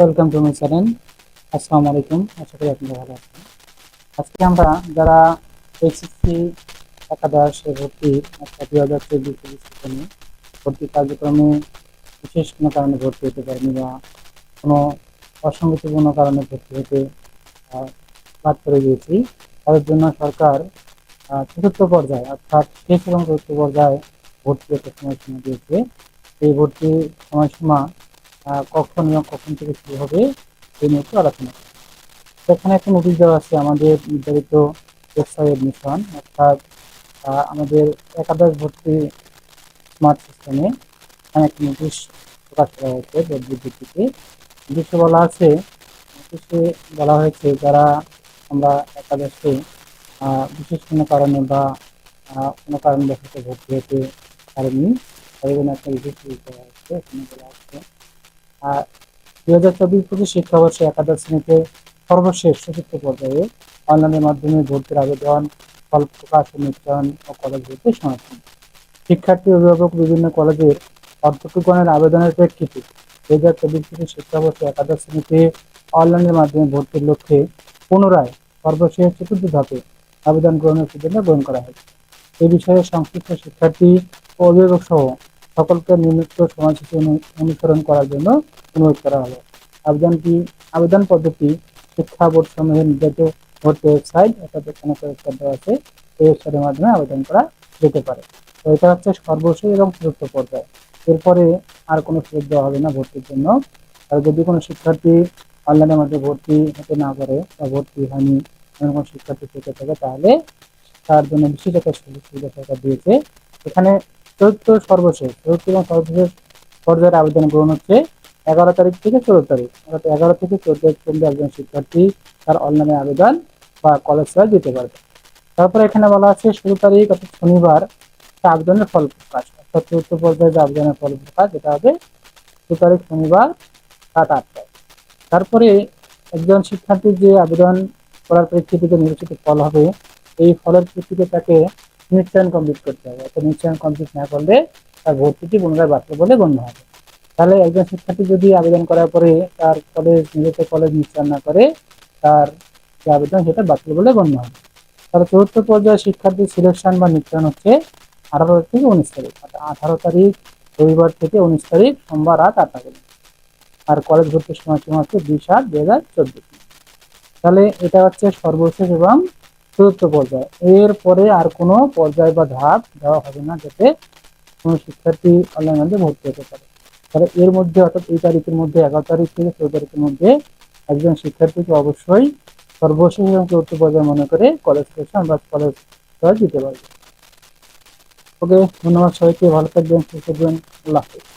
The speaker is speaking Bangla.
ওয়েলকাম টু মাই চ্যানেল আসসালামু আলাইকুম আশা করি আপনারা ভালো আছেন। আজকে আমরা যারা এইচএসসি একাদশ ভর্তি, অর্থাৎ দুই হাজার চব্বিশ সেশনে ভর্তি কার্যক্রমে বিশেষ কোনো কারণে ভর্তি হতে পারেনি বা কোনো অসঙ্গতিপূর্ণ কারণে ভর্তি হতে বাদ করে দিয়েছি তাদের জন্য সরকার চতুর্থ পর্যায়ে, অর্থাৎ শেষ এবং চতুর্থ পর্যায়ে ভর্তি হতে সময়সীমা দিয়েছে। এই ভর্তির সময়সীমা কখন এবং কখন থেকে শুরু হবে এই নিয়ে একটু আলোচনা করব। সেখানে একটা নোটিশ দেওয়া আছে আমাদের নির্ধারিত ওয়েবসাইট এডমিশন অর্থাৎ আমাদের একাদশ ভর্তি স্মার্ট সিস্টেমে এখানে একটা নোটিশ প্রকাশ করা হয়েছে বিজ্ঞপ্তিতে নোটিশে বলা আছে নোটিশে বলা হয়েছে যারা আমরা একাদশে বিশেষ কোনো কারণে বা কোনো কারণবশত ভর্তি হতে পারেনি তাদের জন্য একটা বিশেষ দেওয়া হচ্ছে এখানে বলা হচ্ছে দুই হাজার চব্বিশ পঁচিশ শিক্ষাবর্ষে একাদশ শ্রেণীতে সর্বশেষ চতুর্থ পর্যায়ে অনলাইনের মাধ্যমে ভর্তির আবেদন, ফল প্রকাশ নিশ্চয়ন ও কলেজ ভর্তি শিক্ষার্থী অভিভাবক বিভিন্ন কলেজের অধ্যক্ষগণের আবেদনের প্রেক্ষিতে দুই হাজার চব্বিশ পঁচিশ শিক্ষাবর্ষে একাদশ শ্রেণীতে অনলাইনের মাধ্যমে ভর্তির লক্ষ্যে পুনরায় সর্বশেষ চতুর্থ ধাপে আবেদন গ্রহণের সিদ্ধান্ত গ্রহণ করা হয়েছে এই বিষয়ে সংশ্লিষ্ট শিক্ষার্থী ও অভিভাবক সহ সকলকে নির্মিত সময়সূচি অনুসরণ করার জন্য অনুরোধ করা হলো। আবেদনটি আবেদন পদ্ধতি শিক্ষা বোর্ড সমূহের নির্ধারিত ভর্তি ওয়েবসাইট অর্থাৎ এখানে ওয়েবসাইট দেওয়া আছে, এই ওয়েবসাইটের মাধ্যমে আবেদন করা যেতে পারে। তো এটা হচ্ছে সর্বশেষ এবং চতুর্থ পর্যায়ে। এরপরে আর কোনো সুযোগ দেওয়া হবে না ভর্তির জন্য। আর যদি কোনো শিক্ষার্থী অনলাইনের মধ্যে ভর্তি হতে না পারে বা ভর্তি হয়নি কোনো শিক্ষার্থী থেকে থাকে, তাহলে তার জন্য বিশেষ একটা সুযোগ সুবিধা সরকার দিয়েছে। এখানে চতুর্থ সর্বশেষ চতুর্থ এবং সর্বশেষ পর্যায়ের আবেদন গ্রহণ হচ্ছে এগারো তারিখ থেকে চোদ্দ তারিখ, অর্থাৎ এগারো থেকে চোদ্দ পর্যন্ত একজন শিক্ষার্থী তার অনলাইনে আবেদন বা কলেজ সেবা দিতে পারবে। তারপরে এখানে বলা আছে ষোলো তারিখ, অর্থাৎ শনিবার আবেদনের ফল প্রকাশ, অর্থাৎ চতুর্থ পর্যায়ে যে আবেদনের ফল প্রকাশ যেটা হবে ষোলো তারিখ শনিবার রাত আটটায়। তারপরে একজন শিক্ষার্থীর যে আবেদন করার প্রেক্ষিতে নির্বাচিত ফল হবে, এই ফলের প্রেক্ষিতে তাকে নিশ্চয়ন কমপ্লিট করতে হবে। অর্থাৎ নিশ্চয়ন কমপ্লিট না করলে তার ভর্তিটি পুনরায় বাতিল বলে গণ্য হবে। তাহলে একজন শিক্ষার্থী যদি আবেদন করার পরে তার কলেজ নিজের কলেজ নিশ্চয় না করে, তার যে আবেদন সেটা বাতিল বলে গণ্য হবে। তাহলে চতুর্থ পর্যায়ে শিক্ষার্থী সিলেকশন বা নিশ্চয়ন হচ্ছে আঠারো থেকে উনিশ তারিখ, অর্থাৎ আঠারো তারিখ, রবিবার থেকে উনিশ তারিখ, সোমবার রাত আটটা পর্যন্ত। আর কলেজ ভর্তির সময়সীমা হচ্ছে দুই সাত দুই হাজার চোদ্দ। তাহলে এটা হচ্ছে সর্বশেষ এবং চতুর্থ পর্যায়। এর পরে আর কোনো পর্যায় বা ধাপ দেওয়া হবে না যাতে কোনো শিক্ষার্থী অনলাইন ভর্তি হতে পারে। তাহলে এর মধ্যে অর্থাৎ এই তারিখের মধ্যে, এগারো তারিখ থেকে চৌদ্দ তারিখের মধ্যে একজন শিক্ষার্থীকে অবশ্যই সর্বশেষ এবং চতুর্থ পর্যায়ে মনে করে কলেজ সেকশন বা কলেজ দিতে পারবে। ওকে, ধন্যবাদ সবাইকে, ভালো থাকবেন, সুস্থ থাকবেন, আল্লাহ হাফিজ।